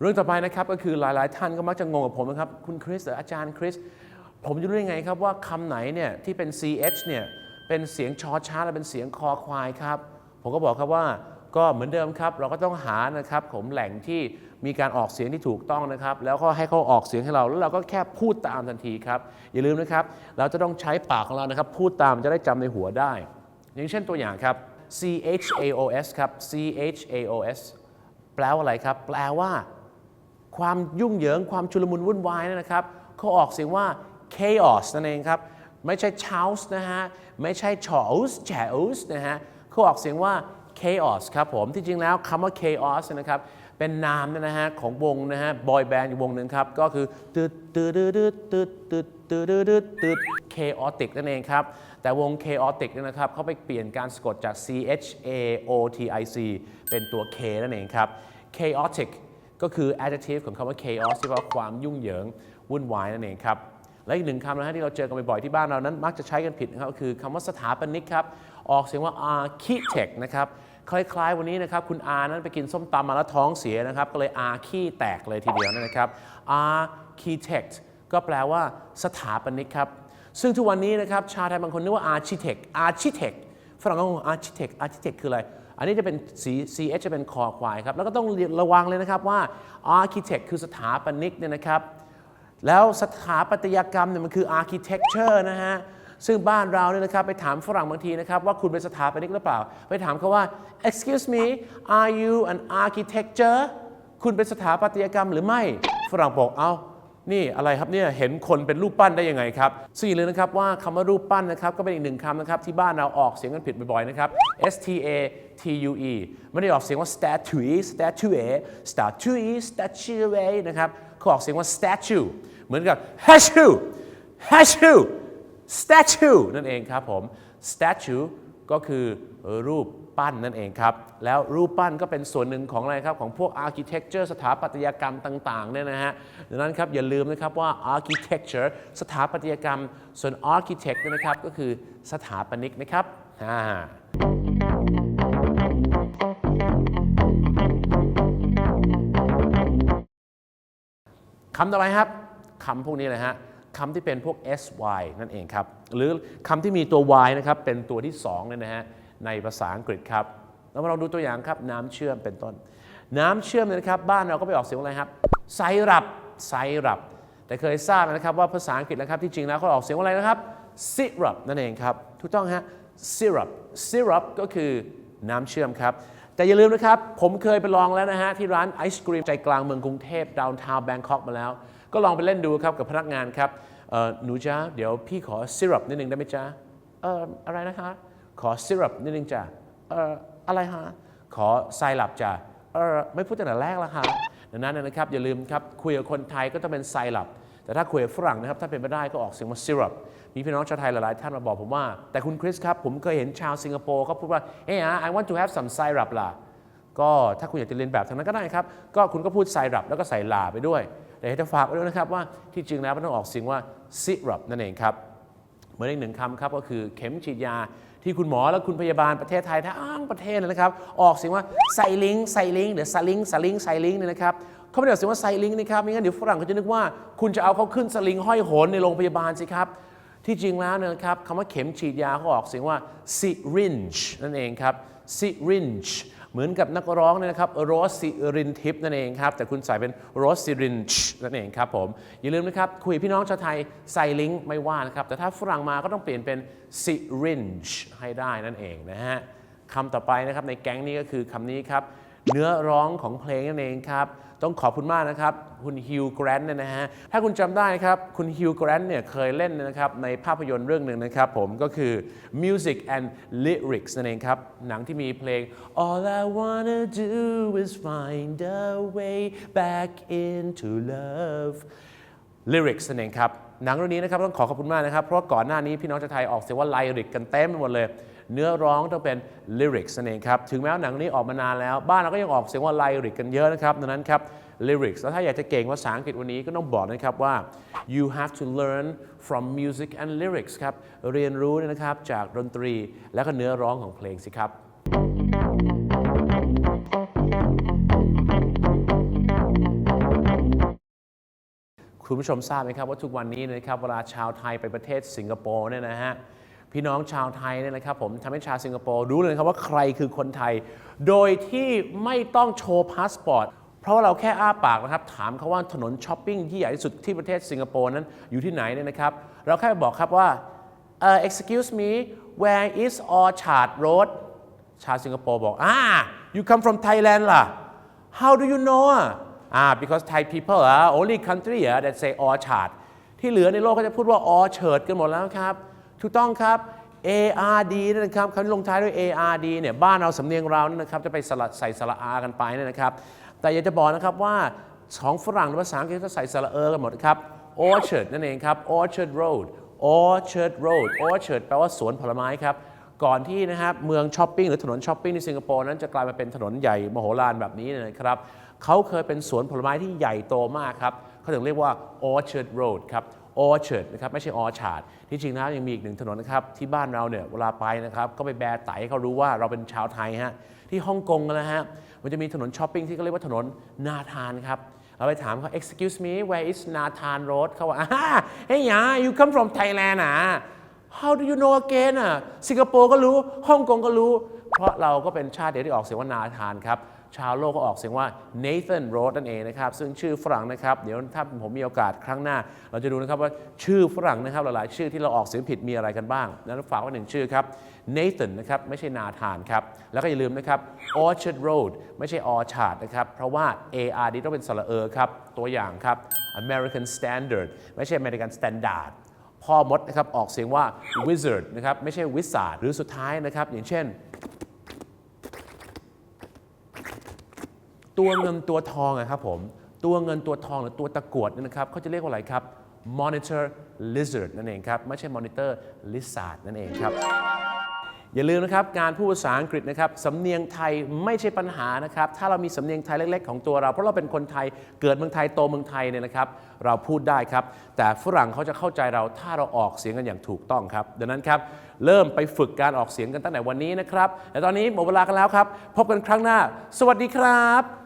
เรื่องต่อไปนะครับก็คือหลาย ๆ ท่านก็มักจะงงกับผมนะครับ คุณคริสหรืออาจารย์คริส ผมจะรู้ได้ไงครับว่าคำไหนเนี่ยที่เป็น ch เนี่ยเป็นเสียงชอช้าและเป็นเสียงคอควายครับ ผมก็บอกครับว่าก็เหมือนเดิมครับ เราก็ต้องหานะครับผมแหล่งที่มีการออกเสียงที่ถูกต้องนะครับ แล้วก็ให้เขาออกเสียงให้เรา แล้วเราก็แค่พูดตามทันทีครับ อย่าลืมนะครับ เราจะต้องใช้ปากของเรานะครับ พูดตามจะได้จำในหัวได้ อย่างเช่นตัวอย่างครับ C H A O S ครับ C H A O S แปลว่าอะไรครับ แปลว่า ความยุ่งเหยิงความชุลมุนวุ่นวายนั่นนะครับเขาออกเสียงว่า chaos นั่นเองครับ ไม่ใช่ chaos นะฮะ ไม่ใช่ chaos chaos นะฮะเขาออกเสียงว่า chaos ครับผม ที่จริงแล้วคำว่า chaos นะครับ เป็นนามนะฮะของวงนะฮะ boy band อยู่วงหนึ่งครับ ก็คือตึดตึดตึดตึดตึดตึดตึดตึด chaotic นั่นเองครับ แต่วง chaotic นี่ยนะครับเขาไปเปลี่ยนการสะกดจาก c h a o t i c เป็นตัว k นั่นเองครับ chaotic ก็คือ adjective ของคำว่า chaos ที่แปลว่าความยุ่งเหยิงวุ่นวายนั่นเองครับ และอีกหนึ่งคำนะฮะที่เราเจอกันบ่อยๆที่บ้านเรานั้น มักจะใช้กันผิดนะครับก็คือคำว่าสถาปนิกครับออกเสียงว่า architect นะครับคล้ายๆวันนี้นะครับคุณอานั้นไปกินส้มตำมาแล้วท้องเสียนะครับ ก็เลยอาขี้แตกเลยทีเดียวนะครับ architect ก็แปลว่าสถาปนิกครับ ซึ่งทุกวันนี้นะครับชาวไทยบางคนนึกว่า architect architect ฝรั่งก็งง architect architect คืออะไร อันนี้จะเป็น C C H จะเป็นคอควายครับ แล้วก็ต้องระวังเลยนะครับว่า architect คือสถาปนิกเนี่ยนะครับ แล้วสถาปัตยกรรมเนี่ยมันคือ architecture นะฮะ ซึ่งบ้านเราเนี่ยนะครับไปถามฝรั่งบางทีนะครับ ว่าคุณเป็นสถาปนิกหรือเปล่า ไปถามเขาว่า excuse me are you an architecture คุณเป็นสถาปัตยกรรมหรือไม่ ฝรั่งบอกเอา้า นี่อะไรครับเนี่ยเห็นคนเป็นรูปปั้นได้ยังไงครับสี่เลยนะครับว่าคำว่ารูปปั้นนะครับก็เป็นอีกหนึ่งคำนะครับที่บ้านเราออกเสียงกันผิดบ่อยๆนะครับ S T A T U E ไม่ได้ออกเสียงว่า statue statue statue statue นะครับเขาออกเสียงว่า statue เหมือนกับ statue statue statue นั่นเองครับผม statue ก็คือรูป ปั้นนั่นเองครับ แล้วรูปปั้นก็เป็นส่วนหนึ่งของอะไรครับ ของพวก architecture สถาปัตยกรรมต่างๆเนี่ยนะฮะดังนั้นครับอย่าลืมนะครับว่า architecture สถาปัตยกรรม ส่วน architect เนี่ยนะครับก็คือสถาปนิกนะครับอ่าคำต่อไปครับคำพวกนี้เลยฮะคำที่เป็นพวก sy นั่นเองครับ หรือคำที่มีตัว y นะครับเป็นตัวที่2เนี่ยนะฮะ ในภาษาอังกฤษครับแล้วมาลองดูตัวอย่างครับน้ำเชื่อมเป็นต้น น้ำเชื่อมเนี่ยนะครับ บ้านเราก็ไปออกเสียงว่าอะไรครับไซรัปไซรัปแต่เคยทราบไหมนะครับว่าภาษาอังกฤษนะครับที่จริงแล้วเขาออกเสียงว่าอะไรนะครับ syrup นั่นเองครับถูกต้องฮะ syrup syrup ก็คือน้ำเชื่อมครับ แต่อย่าลืมนะครับ ผมเคยไปลองแล้วนะฮะ ที่ร้านไอศกรีมใจกลางเมืองกรุงเทพดาวน์ทาวน์แบงคอกมาแล้ว ก็ลองไปเล่นดูครับกับพนักงานครับหนูจ้าเดี๋ยวพี่ขอซิรัปนิดนึงได้ไหมจ๊ะเอออะไรนะคะ ขอซิรัปนิดนึงจ้ะเอ่ออะไรฮะ ขอไซรัปจ้ะเออไม่พูดตั้งแต่แรกแล้วค่ะดังนั้นนะครับอย่าลืมครับคุยกับคนไทยก็ต้องเป็นไซรัปแต่ถ้าคุยกับฝรั่งนะครับถ้าเป็นไปได้ก็ออกเสียงว่า syrup มีพี่น้องชาวไทยหลายๆท่านมาบอกผมว่า แต่คุณคริสครับ ผมเคยเห็นชาวสิงคโปร์เขาพูดว่า hey I want to have some syrup ล่ะก็ถ้าคุณอยากจะเรียนแบบทางนั้นก็ได้ครับ ก็คุณก็พูดไซรัปแล้วก็ใส่ลาไปด้วย แต่ให้จะฝากไว้ด้วยนะครับว่าที่จริงแล้วมันต้องออกเสียงว่า syrup นั่นเองครับเหมือนอีกหนึ่งคำครับก็คือเข็มฉีดยา ที่คุณหมอและคุณพยาบาลประเทศไทยทั้งประเทศเลยนะครับ ออกเสียงว่าไซลิงไซลิงหรือซาลิงซาลิงไซลิงเนี่ยนะครับเขาไม่ได้ออกเสียงว่าไซลิงนะครับไม่งั้นเดี๋ยวฝรั่งเขาจะนึกว่าคุณจะเอาเขาขึ้นสลิงห้อยโหนในโรงพยาบาลสิครับที่จริงแล้วนยนะครับคำว่าเข็มฉีดยาเขาออกเสียงว่า syringe นั่นเองครับ syringe เหมือนกับนักร้องเนี่ยนะครับโรสซิรินทิปนั่นเองครับ แต่คุณใส่เป็นโรสซิรินช์นั่นเองครับผม อย่าลืมนะครับ คุยพี่น้องชาวไทยใส่ลิงก์ไม่ว่านะครับ แต่ถ้าฝรั่งมาก็ต้องเปลี่ยนเป็นซิรินชให้ได้นั่นเองนะฮะคำต่อไปนะครับในแก๊งนี้ก็คือคำนี้ครับ เนื้อร้องของเพลงนั่นเองครับ ต้องขอบคุณมากนะครับ คุณฮิวแกรนต์เนี่ยนะฮะ ถ้าคุณจำได้ครับ คุณฮิวแกรนต์เนี่ยเคยเล่นนะครับในภาพยนตร์เรื่องหนึ่งนะครับผมก็คือ Music and Lyrics นั่นเองครับ หนังที่มีเพลง All I wanna do is find a way back into love lyrics นั่นเองครับ หนังเรื่องนี้นะครับต้องขอขอบคุณมากนะครับ เพราะว่าก่อนหน้านี้พี่น้องชาวไทยออกเสียงว่าไลริกกันเต็มไปหมดเลย เนื้อร้องต้องเป็น lyrics นั่นเองครับ ถึงแม้ว่าหนังนี้ออกมานานแล้ว บ้านเราก็ยังออกเสียงว่าไลริกกันเยอะนะครับ ดังนั้นครับ lyrics แล้วถ้าอยากจะเก่งภาษาอังกฤษวันนี้ก็ต้องบอกนะครับว่า you have to learn from music and lyrics ครับ เรียนรู้นะครับจากดนตรีและก็เนื้อร้องของเพลงสิครับคุณผู้ชมทราบไหมครับว่าทุกวันนี้นะครับเวลาชาวไทยไปประเทศสิงคโปร์เนี่ยนะฮะ พี่น้องชาวไทยเนี่ยนะครับผมทำให้ชาวสิงคโปร์รู้เลยครับว่าใครคือคนไทย โดยที่ไม่ต้องโชว์พาสปอร์ตเพราะว่าเราแค่อ้าปากนะครับ ถามเขาว่าถนนช้อปปิ้งที่ใหญ่ที่สุดที่ประเทศสิงคโปร์นั้นอยู่ที่ไหนเนี่ยนะครับ เราแค่บอกครับว่าเอ่อ excuse me where is Orchard Road ชาวสิงคโปร์บอกอ่า you come from Thailand ล่ะ how do you know อะอ่า because Thai people are only country อะ that say Orchard ที่เหลือในโลกก็จะพูดว่า Orchard กันหมดแล้วครับ ถูกต้องครับ ARD นั่นนะครับคำลงท้ายด้วย ARD เนี่ยบ้านเราสำเนียงเรานี่ยนะครับจะไปสลัดใส่สระอากันไปเนี่ยนะครับ แต่อยากจะบอกนะครับว่าของฝรั่งในภาษาอังกฤษจะใส่สระเออกันหมดครับ Orchard นั่นเองครับ Orchard Road Orchard Road Orchard แปลว่าสวนผลไม้ครับก่อนที่นะครับเมืองช้อปปิ้งหรือถนนช้อปปิ้งในสิงคโปร์นั้นจะกลายมาเป็นถนนใหญ่มโหฬารแบบนี้นี่ยนะครับเขาเคยเป็นสวนผลไม้ที่ใหญ่โตมากครับเขาถึงเรียกว่า Orchard Road ครับ Orchard นะครับไม่ใช่ Orchard ที่จริงแล้วยังมีอีกหนึ่งถนนนะครับที่บ้านเราเนี่ยเวลาไปนะครับก็ไปแบร์ไตให้เขารู้ว่าเราเป็นชาวไทยฮะที่ฮ่องกงนะฮะมันจะมีถนนช้อปปิ้งที่เขาเรียกว่าถนนนาธานครับเราไปถามเขา excuse me where is Nathan Road เขาว่าอ่าเฮ้ยยา you come from Thailand อะ how do you know again อะสิงคโปร์ก็รู้ฮ่องกงก็รู้ เพราะเราก็เป็นชาติเดียวที่ออกเสียงว่านาธานครับ ชาวโลกก็ออกเสียงว่า Nathan Road นั่นเองนะครับ ซึ่งชื่อฝรั่งนะครับ เดี๋ยวถ้าผมมีโอกาสครั้งหน้า เราจะดูนะครับว่าชื่อฝรั่งนะครับหลายๆ ชื่อที่เราออกเสียงผิดมีอะไรกันบ้าง นั้นฝากไว้หนึ่งชื่อครับ Nathan นะครับไม่ใช่นาธานครับ แล้วก็อย่าลืมนะครับ Orchard Road ไม่ใช่ Orchard นะครับ เพราะว่า ARD ต้องเป็นสระเออครับ ตัวอย่างครับ American Standard ไม่ใช่ American Standard พ่อมดนะครับออกเสียงว่า wizard นะครับไม่ใช่ wizard หรือสุดท้ายนะครับอย่างเช่น ตัวเงินตัวทองอะครับผม ตัวเงินตัวทองหรือตัวตะกรวดนี่นะครับเขาจะเรียกว่าอะไรครับ monitor lizard นั่นเองครับ ไม่ใช่ monitor lizard นั่นเองครับ อย่าลืมนะครับการพูดภาษาอังกฤษนะครับสำเนียงไทยไม่ใช่ปัญหานะครับ ถ้าเรามีสำเนียงไทยเล็ก ๆ ของตัวเรา เพราะเราเป็นคนไทยเกิดเมืองไทยโตเมืองไทยเนี่ยนะครับ เราพูดได้ครับ แต่ฝรั่งเขาจะเข้าใจเราถ้าเราออกเสียงกันอย่างถูกต้องครับดังนั้นครับเริ่มไปฝึกการออกเสียงกันตั้งแต่วันนี้นะครับและตอนนี้หมดเวลากันแล้วครับ พบกันครั้งหน้า สวัสดีครับ